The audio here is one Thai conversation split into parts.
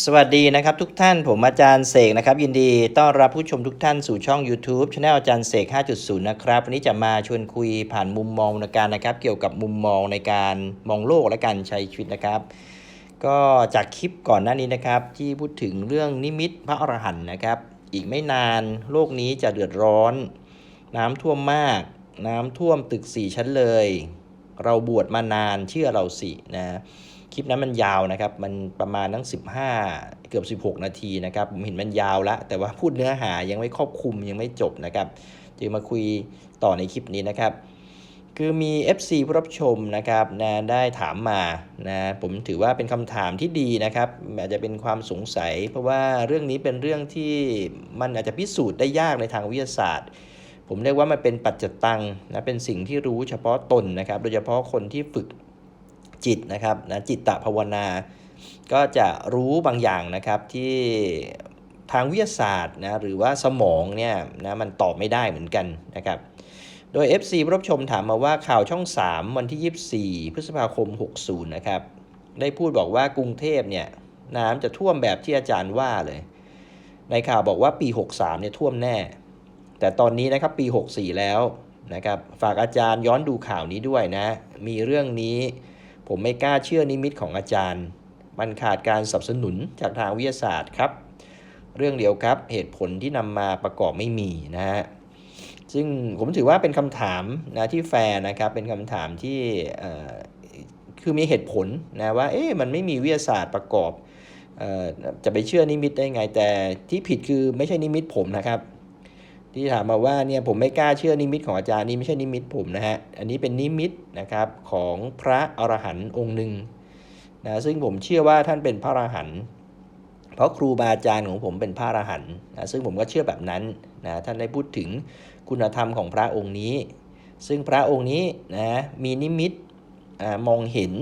สวัสดีนะครับทุกท่านผมอาจารย์เสกนะครับ ยินดีต้อนรับผู้ชมทุกท่านสู่ช่อง YouTube Channel อาจารย์เสก 5.0 นะครับ วันนี้จะมาชวนคุยผ่านมุมมองในการนะครับ เกี่ยวกับมุมมองในการมองโลกและการใช้ชีวิตนะครับ ก็จากคลิปก่อนหน้านี้นะครับ ที่พูดถึงเรื่องนิมิตพระอรหันต์นะครับ อีกไม่นานโลกนี้จะเดือดร้อน น้ำท่วมมาก น้ำท่วมตึกสี่ชั้นเลย เราบวชมานานเชื่อเราสินะ คลิปนั้นมันยาวนะครับ มันประมาณทั้ง 15 เกือบ 16 นาทีนะครับ ผมเห็นมันยาวแล้วแต่ว่าพูดเนื้อหายังไม่ครอบคลุมยังไม่จบนะครับ จึงมาคุยต่อในคลิปนี้นะครับ คือมี FC ผู้รับชมนะครับนะได้ถามมานะผมถือว่าเป็นคำถามที่ดีนะครับ อาจจะเป็นความสงสัย เพราะว่าเรื่องนี้เป็นเรื่องที่มันอาจจะพิสูจน์ได้ยากในทางวิทยาศาสตร์ผมเรียกว่ามันเป็นปัจจตังนะเป็นสิ่งที่รู้เฉพาะตนนะครับ โดยเฉพาะคนที่ฝึก จิตนะครับนะจิตตภาวนา ก็จะรู้บางอย่างนะครับที่ทางวิทยาศาสตร์นะหรือว่าสมองเนี่ยนะมันตอบไม่ได้เหมือนกันนะครับ โดย FC ผู้รับชมถามมาว่าข่าวช่อง 3 วันที่ 24 พฤษภาคม 60 นะครับ ได้พูดบอกว่ากรุงเทพเนี่ยน้ำจะท่วมแบบที่อาจารย์ว่าเลย ในข่าวบอกว่าปี 63 เนี่ยท่วมแน่ แต่ตอนนี้นะครับปี 64 แล้วนะครับ ฝากอาจารย์ย้อนดูข่าวนี้ด้วยนะ มีเรื่องนี้ ผมไม่กล้าเชื่อนิมิตของอาจารย์ มันขาดการสนับสนุนจากทางวิทยาศาสตร์ครับ เรื่องเดียวครับเหตุผลที่นำมาประกอบไม่มีนะฮะซึ่งผมถือว่าเป็นคำถามนะที่แฟร์นะครับเป็นคำถามที่คือมีเหตุผลนะว่าเอ๊ะมันไม่มีวิทยาศาสตร์ประกอบออจะไปเชื่อนิมิตได้ไงแต่ที่ผิดคือไม่ใช่นิมิตผมนะครับ ที่ถามมาว่าเนี่ยผมไม่กล้าเชื่อนิมิตของอาจารย์นี่ไม่ใช่นิมิตผมนะฮะ อันนี้เป็นนิมิตนะครับของพระอรหันต์องค์หนึ่งนะซึ่งผมเชื่อว่าท่านเป็นพระอรหันต์เพราะครูบาอาจารย์ของผมเป็นพระอรหันต์นะซึ่งผมก็เชื่อแบบนั้นนะท่านได้พูดถึงคุณธรรมของพระองค์นี้ ซึ่งพระองค์นี้นะมีนิมิตอามองเห็น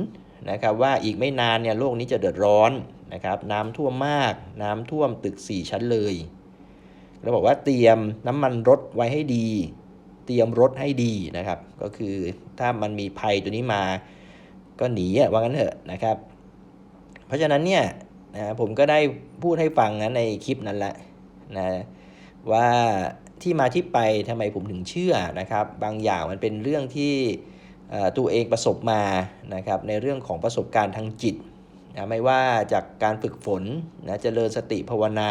นะครับว่าอีกไม่นานเนี่ยโลกนี้จะเดือดร้อนนะครับน้ำท่วมมาก น้ำท่วมตึก 4 ชั้นเลย แล้วบอกว่าเตรียมน้ำมันรถไว้ให้ดี เตรียมรถให้ดีนะครับ ก็คือถ้ามันมีภัยตัวนี้มาก็หนีว่างั้นเถอะนะครับ เพราะฉะนั้นเนี่ยนะผมก็ได้พูดให้ฟังนะในคลิปนั้นแหละนะว่าที่มาที่ไปทำไมผมถึงเชื่อนะครับ บางอย่างมันเป็นเรื่องที่ตัวเองประสบมานะครับในเรื่องของประสบการณ์ทางจิตนะไม่ว่าจากการฝึกฝนนะเจริญสติภาวนา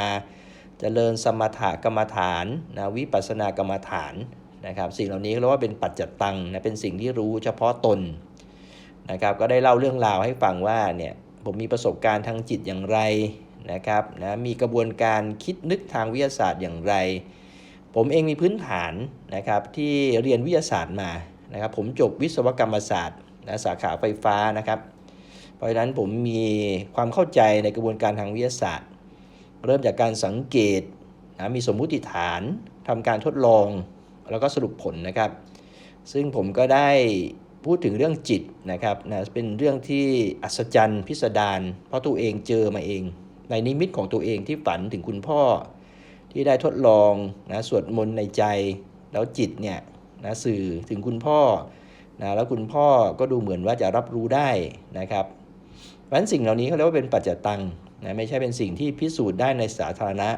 เจริญสมถกรรมฐานนะวิปัสสนากรรมฐานนะครับสิ่งเหล่านี้เรียกว่าเป็นปัจจตังนะเป็นสิ่งที่รู้เฉพาะตนนะครับก็ได้เล่าเรื่องราวให้ฟังว่าเนี่ยผมมีประสบการณ์ทางจิตอย่างไรนะครับนะมีกระบวนการคิดนึกทางวิทยาศาสตร์อย่างไร ผมเองมีพื้นฐานนะครับที่เรียนวิทยาศาสตร์มานะครับผมจบวิศวกรรมศาสตร์นะสาขาไฟฟ้านะครับ เพราะฉะนั้นผมมีความเข้าใจในกระบวนการทางวิทยาศาสตร์ เริ่มจากการสังเกตนะมีสมมุติฐานทำการทดลองแล้วก็สรุปผลนะครับ ซึ่งผมก็ได้พูดถึงเรื่องจิตนะครับนะเป็นเรื่องที่อัศจรรย์พิสดารเพราะตัวเองเจอมาเอง ในนิมิตของตัวเองที่ฝันถึงคุณพ่อ ที่ได้ทดลองนะสวดมนต์ในใจ แล้วจิตเนี่ยนะสื่อถึงคุณพ่อนะแล้วคุณพ่อก็ดูเหมือนว่าจะรับรู้ได้นะครับเพราะฉะนั้นสิ่งเหล่านี้เขาเรียกว่าเป็นปัจจตัง นะไม่ใช่เป็นสิ่งที่พิสูจน์ได้ในสาธารณะ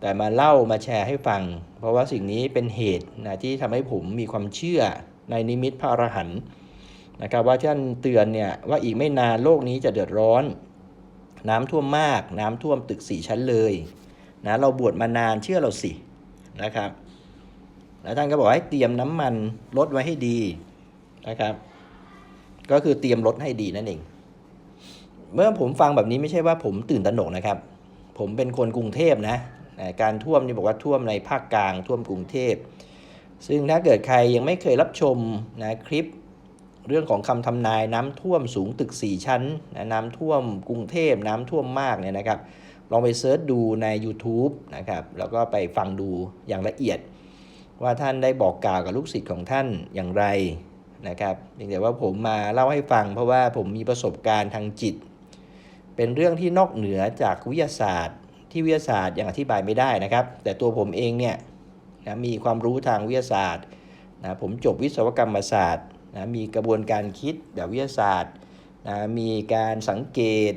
แต่มาเล่ามาแชร์ให้ฟัง เพราะว่าสิ่งนี้เป็นเหตุนะที่ทำให้ผมมีความเชื่อในนิมิตพระอรหันต์นะครับว่าท่านเตือนเนี่ยว่าอีกไม่นานโลกนี้จะเดือดร้อน น้ำท่วมมาก น้ำท่วมตึกสี่ชั้นเลยนะเราบวชมานานเชื่อเราสินะครับ แล้วท่านก็บอกให้เตรียมน้ำมันรถไว้ให้ดีนะครับ ก็คือเตรียมรถให้ดีนั่นเอง เมื่อผมฟังแบบนี้ไม่ใช่ว่าผมตื่นตระหนกนะครับ ผมเป็นคนกรุงเทพนะการท่วมนี่บอกว่าท่วมในภาคกลางท่วมกรุงเทพ ซึ่งถ้าเกิดใครยังไม่เคยรับชมนะคลิป เรื่องของคำทำนายน้ำท่วมสูงตึก 4 ชั้นนะน้ำท่วมกรุงเทพน้ำท่วมมากเนี่ยนะครับ ลองไปเซิร์ชดูใน YouTube นะครับแล้วก็ไปฟังดูอย่างละเอียด ว่าท่านได้บอกกล่าวกับลูกศิษย์ของท่านอย่างไรนะครับเพียงแต่ว่าผมมาเล่าให้ฟังเพราะว่าผมมีประสบการณ์ทางจิต เป็นเรื่องที่นอกเหนือจากวิทยาศาสตร์ ที่วิทยาศาสตร์ยังอธิบายไม่ได้นะครับ แต่ตัวผมเองเนี่ยนะมีความรู้ทางวิทยาศาสตร์นะผมจบวิศวกรรมศาสตร์นะมีกระบวนการคิดแบบวิทยาศาสตร์นะมีการสังเกต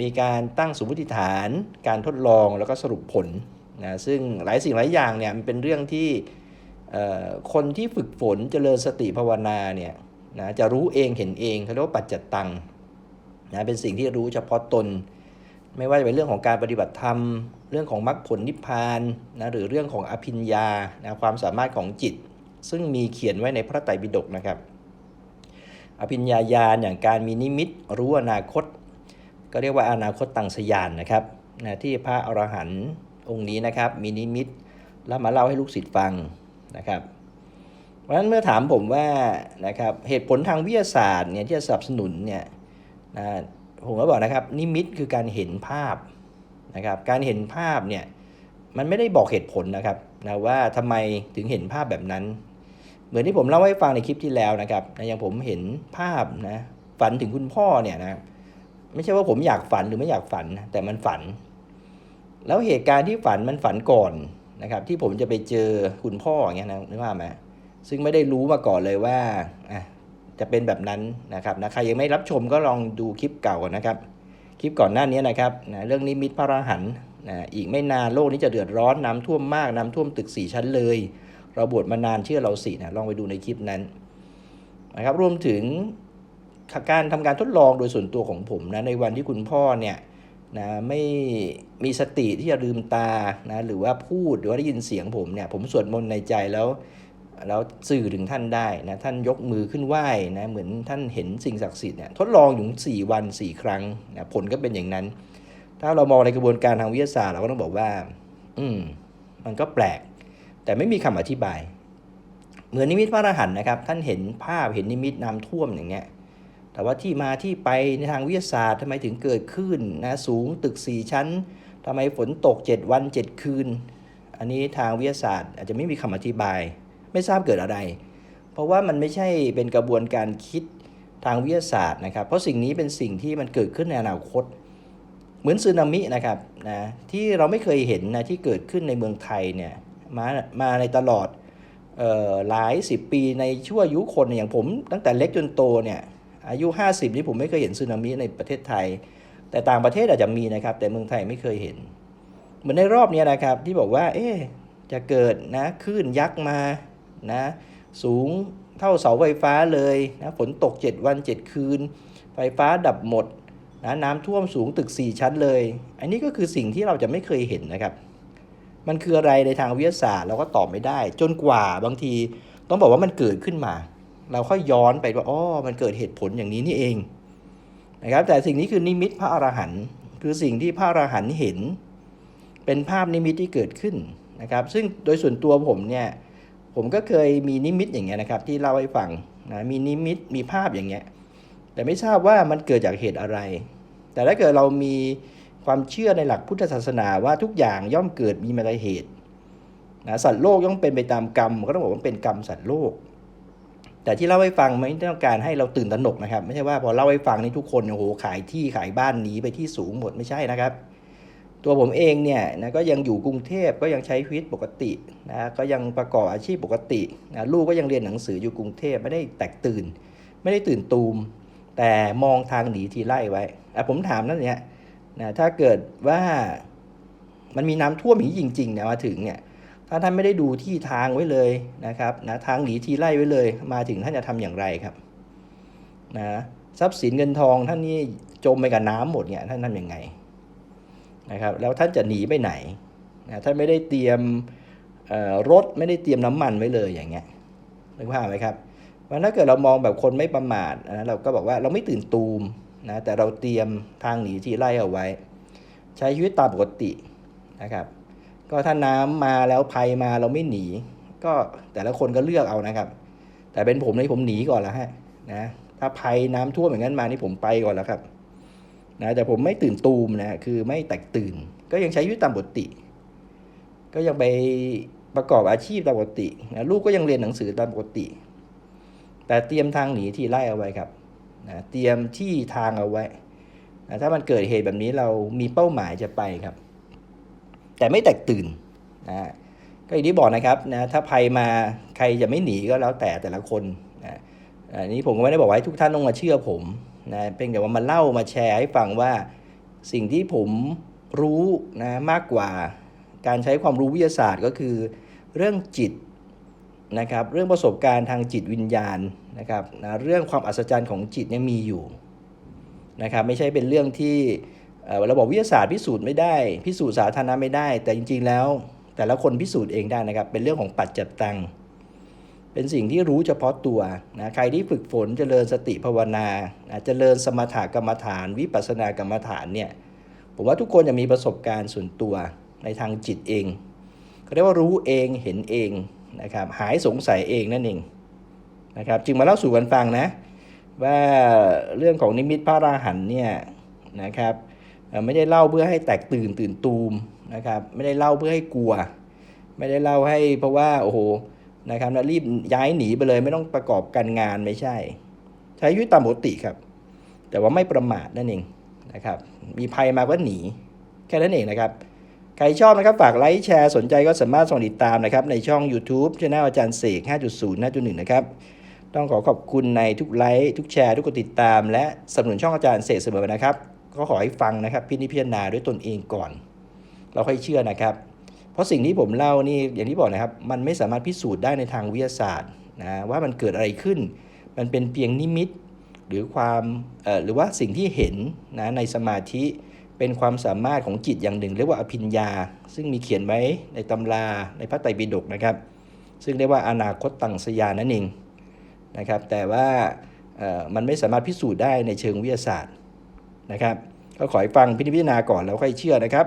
มีการตั้งสมมติฐาน การทดลองแล้วก็สรุปผลนะซึ่งหลายสิ่งหลายอย่างเนี่ยมันเป็นเรื่องที่เอ่อคนที่ฝึกฝนเจริญสติภาวนาเนี่ยนะจะรู้เองเห็นเองเขาเรียกว่าปัจจตัง นะเป็นสิ่งที่รู้เฉพาะตน ไม่ว่าจะเป็นเรื่องของการปฏิบัติธรรม เรื่องของมรรคผลนิพพานนะหรือเรื่องของอภิญญานะความสามารถของจิต ซึ่งมีเขียนไว้ในพระไตรปิฎกนะครับ อภิญญาญาณอย่างการมีนิมิตรู้อนาคต ก็เรียกว่าอนาคตตังสยานนะครับนะที่พระอรหันต์องค์นี้นะครับมีนิมิตแล้วมาเล่าให้ลูกศิษย์ฟังนะครับเพราะฉะนั้นเมื่อถามผมว่านะครับเหตุผลทางวิทยาศาสตร์เนี่ยที่จะสนับสนุนเนี่ย นะผมก็บอกนะครับ นิมิตคือการเห็นภาพนะครับ การเห็นภาพเนี่ยมันไม่ได้บอกเหตุผลนะครับนะว่าทำไมถึงเห็นภาพแบบนั้น เหมือนที่ผมเล่าให้ฟังในคลิปที่แล้วนะครับนะอย่างผมเห็นภาพนะฝันถึงคุณพ่อเนี่ยนะไม่ใช่ว่าผมอยากฝันหรือไม่อยากฝัน แต่มันฝัน แล้วเหตุการณ์ที่ฝันมันฝันก่อนนะครับ ที่ผมจะไปเจอคุณพ่ออย่างเงี้ยนะนึกว่าไหมซึ่งไม่ได้รู้มาก่อนเลยว่าอะ จะเป็นแบบนั้นนะครับนะใครยังไม่รับชมก็ลองดูคลิปเก่านะครับ คลิปก่อนหน้านี้นะครับนะเรื่องนิมิตพระรหันนะอีกไม่นานโลกนี้จะเดือดร้อนน้ำท่วมมากน้ำท่วมตึกสี่ชั้นเลย เราบวชมานานเชื่อเราสินะลองไปดูในคลิปนั้นนะครับรวมถึงการทำการทดลองโดยส่วนตัวของผมนะในวันที่คุณพ่อเนี่ยนะไม่มีสติที่จะลืมตานะหรือว่าพูดหรือว่าได้ยินเสียงผมเนี่ยผมสวดมนต์ในใจแล้ว แล้วสื่อถึงท่านได้นะท่านยกมือขึ้นไหว้นะเหมือนท่านเห็นสิ่งศักดิ์สิทธิ์เนี่ยทดลองอยู่สี่วันสี่ครั้งนะผลก็เป็นอย่างนั้น ถ้าเรามองในกระบวนการทางวิทยาศาสตร์เราก็ต้องบอกว่า อืมมันก็แปลก แต่ไม่มีคำอธิบาย เหมือนนิมิตพระอรหันต์นะครับ ท่านเห็นภาพเห็นนิมิตน้ำท่วมอย่างเงี้ยแต่ว่าที่มาที่ไปในทางวิทยาศาสตร์ทำไมถึงเกิดขึ้นนะสูงตึก 4 ชั้นทำไมฝนตก 7 วัน 7 คืน อันนี้ทางวิทยาศาสตร์อาจจะไม่มีคำอธิบาย ไม่ทราบเกิดอะไร เพราะว่ามันไม่ใช่เป็นกระบวนการคิดทางวิทยาศาสตร์นะครับ เพราะสิ่งนี้เป็นสิ่งที่มันเกิดขึ้นในอนาคต เหมือนสึนามินะครับนะที่เราไม่เคยเห็นนะที่เกิดขึ้นในเมืองไทยเนี่ยมามาในตลอดเอ่อหลายสิบปีในชั่วอายุคนอย่างผมตั้งแต่เล็กจนโตเนี่ยอายุ 50 นี่ผมไม่เคยเห็นสึนามิในประเทศไทย แต่ต่างประเทศอาจจะมีนะครับ แต่เมืองไทยไม่เคยเห็น เหมือนในรอบนี้นะครับที่บอกว่า เอ๊จะเกิดนะคลื่นยักษ์มา นะสูงเท่าเสาไฟฟ้าเลยนะฝนตก 7 วัน 7 คืน ไฟฟ้าดับหมดนะน้ำท่วมสูงตึก 4 ชั้นเลย อันนี้ก็คือสิ่งที่เราจะไม่เคยเห็นนะครับ มันคืออะไรในทางวิทยาศาสตร์เราก็ตอบไม่ได้ จนกว่าบางทีต้องบอกว่ามันเกิดขึ้นมา เราค่อยย้อนไปว่าอ๋อมันเกิดเหตุผลอย่างนี้นี่เองนะครับแต่สิ่งนี้คือนิมิตพระอรหันต์คือสิ่งที่พระอรหันต์เห็น เป็นภาพนิมิตที่เกิดขึ้นนะครับ ซึ่งโดยส่วนตัวผมเนี่ย ผมก็เคยมีนิมิตอย่างเงี้ยนะครับที่เล่าให้ฟังนะมีนิมิตมีภาพอย่างเงี้ยแต่ไม่ทราบว่ามันเกิดจากเหตุอะไร แต่ถ้าเกิดเรามีความเชื่อในหลักพุทธศาสนาว่าทุกอย่างย่อมเกิดมีมาจากเหตุนะสัตว์โลกย่อมเป็นไปตามกรรมก็ต้องบอกว่าเป็นกรรมสัตว์โลก แต่ที่เล่าให้ฟังไม่ต้องการให้เราตื่นตระหนกนะครับ ไม่ใช่ว่าพอเล่าให้ฟังนี่ทุกคนโอ้โหขายที่ขายบ้านหนีไปที่สูงหมดไม่ใช่นะครับ ตัวผมเองเนี่ยนะก็ยังอยู่กรุงเทพก็ยังใช้ชีวิตปกตินะก็ยังประกอบอาชีพปกตินะลูกก็ยังเรียนหนังสืออยู่กรุงเทพไม่ได้แตกตื่น ไม่ได้ตื่นตูม แต่มองทางหนีทีไล่ไว้อะผมถามนั่นเนี่ยนะถ้าเกิดว่ามันมีน้ำท่วมอย่างจริงๆเนี่ยมาถึงเนี่ยถ้าท่านไม่ได้ดูที่ทางไว้เลยนะครับนะทางหนีทีไล่ไว้เลย มาถึงท่านจะทำอย่างไรครับนะทรัพย์สินเงินทองท่านนี่จมไปกับน้ำหมดเนี่ยท่านทำยังไง นะครับแล้วท่านจะหนีไปไหนนะท่านไม่ได้เตรียมรถไม่ได้เตรียมน้ำมันไว้เลยอย่างเงี้ยนึกภาพไหมครับว่าถ้าเกิดเรามองแบบคนไม่ประมาทนะเราก็บอกว่าเราไม่ตื่นตูมนะแต่เราเตรียมทางหนีทีไล่เอาไว้ ใช้ชีวิตตามปกตินะครับ ก็ถ้าน้ำมาแล้วภัยมาเราไม่หนี ก็แต่ละคนก็เลือกเอานะครับ แต่เป็นผมนี่ผมหนีก่อนแล้วฮะนะถ้าภัยน้ำท่วมอย่างนั้นมานี่ผมไปก่อนแล้วครับ นะแต่ผมไม่ตื่นตูมนะคือไม่แตกตื่น ก็ยังใช้ชีวิตตามปกติ ก็ยังไปประกอบอาชีพตามปกตินะลูกก็ยังเรียนหนังสือตามปกติ แต่เตรียมทางหนีที่ไล่เอาไว้ครับนะเตรียมที่ทางเอาไว้นะถ้ามันเกิดเหตุแบบนี้เรามีเป้าหมายจะไปครับ แต่ไม่แตกตื่นนะก็อย่างที่บอกนะครับนะถ้าภัยมาใครจะไม่หนีก็แล้วแต่แต่ละคนนะอันนี้ผมก็ไม่ได้บอกว่าให้ทุกท่านต้องมาเชื่อผม นะเป็นแต่ว่ามาเล่ามาแชร์ให้ฟังว่าสิ่งที่ผมรู้นะมากกว่าการใช้ความรู้วิทยาศาสตร์ก็คือเรื่องจิตนะครับเรื่องประสบการณ์ทางจิตวิญญาณนะครับนะเรื่องความอัศจรรย์ของจิตเนี่ยมีอยู่นะครับไม่ใช่เป็นเรื่องที่เระบบวิทยาศาสตร์พิสูจน์ไม่ได้ พิสูจน์สาธารณะไม่ได้ แต่จริงๆแล้วแต่ละคนพิสูจน์เองได้นะครับเป็นเรื่องของปัจจัตตัง เป็นสิ่งที่รู้เฉพาะตัวนะใครที่ฝึกฝนเจริญสติภาวนานะเจริญสมถกรรมฐาน วิปัสสนากรรมฐานเนี่ยผมว่าทุกคนจะมีประสบการณ์ส่วนตัวในทางจิตเองเขาเรียกว่ารู้เองเห็นเองนะครับหายสงสัยเองนั่นเองนะครับจึงมาเล่าสู่กันฟังนะว่าเรื่องของนิมิตพระราหันเนี่ยนะครับไม่ได้เล่าเพื่อให้แตกตื่นตื่นตูมนะครับไม่ได้เล่าเพื่อให้กลัว ไม่ได้เล่าให้เพราะว่าโอ้โห นะครับแล้วรีบย้ายหนีไปเลยไม่ต้องประกอบการงานไม่ใช่ ใช้ชีวิตตามปกติครับ แต่ว่าไม่ประมาทนั่นเองนะครับ มีภัยมาก็หนี แค่นั้นเองนะครับ ใครชอบนะครับ ฝากไลค์แชร์สนใจก็สามารถส่งติดตามนะครับ ในช่อง YouTube ช่องอาจารย์เสก 5.0 5.1 นะครับ ต้องขอขอบคุณในทุกไลค์ทุกแชร์ ทุกกดติดตาม และสนับสนุนช่องอาจารย์เสกเสมอนะครับ ก็ขอให้ฟังนะครับ พินิจพิจารณาด้วยตนเองก่อน เราค่อยเชื่อนะครับ ราะสิ่งที่ผมเล่านี่อย่างที่บอกนะครับ มันไม่สามารถพิสูจน์ได้ในทางวิทยาศาสตร์นะว่ามันเกิดอะไรขึ้น มันเป็นเพียงนิมิต หรือความหรือว่าสิ่งที่เห็นนะในสมาธิเป็นความสามารถของจิตอย่างหนึ่ง เรียกว่าอภิญญา ซึ่งมีเขียนไว้ในตำราในพระไตรปิฎกนะครับ ซึ่งเรียกว่าอนาคตตังสยานั่นเองนะครับ แต่ว่ามันไม่สามารถพิสูจน์ได้ในเชิงวิทยาศาสตร์นะครับ ก็ขอให้ฟังพิจารณาก่อนแล้วค่อยเชื่อนะครับ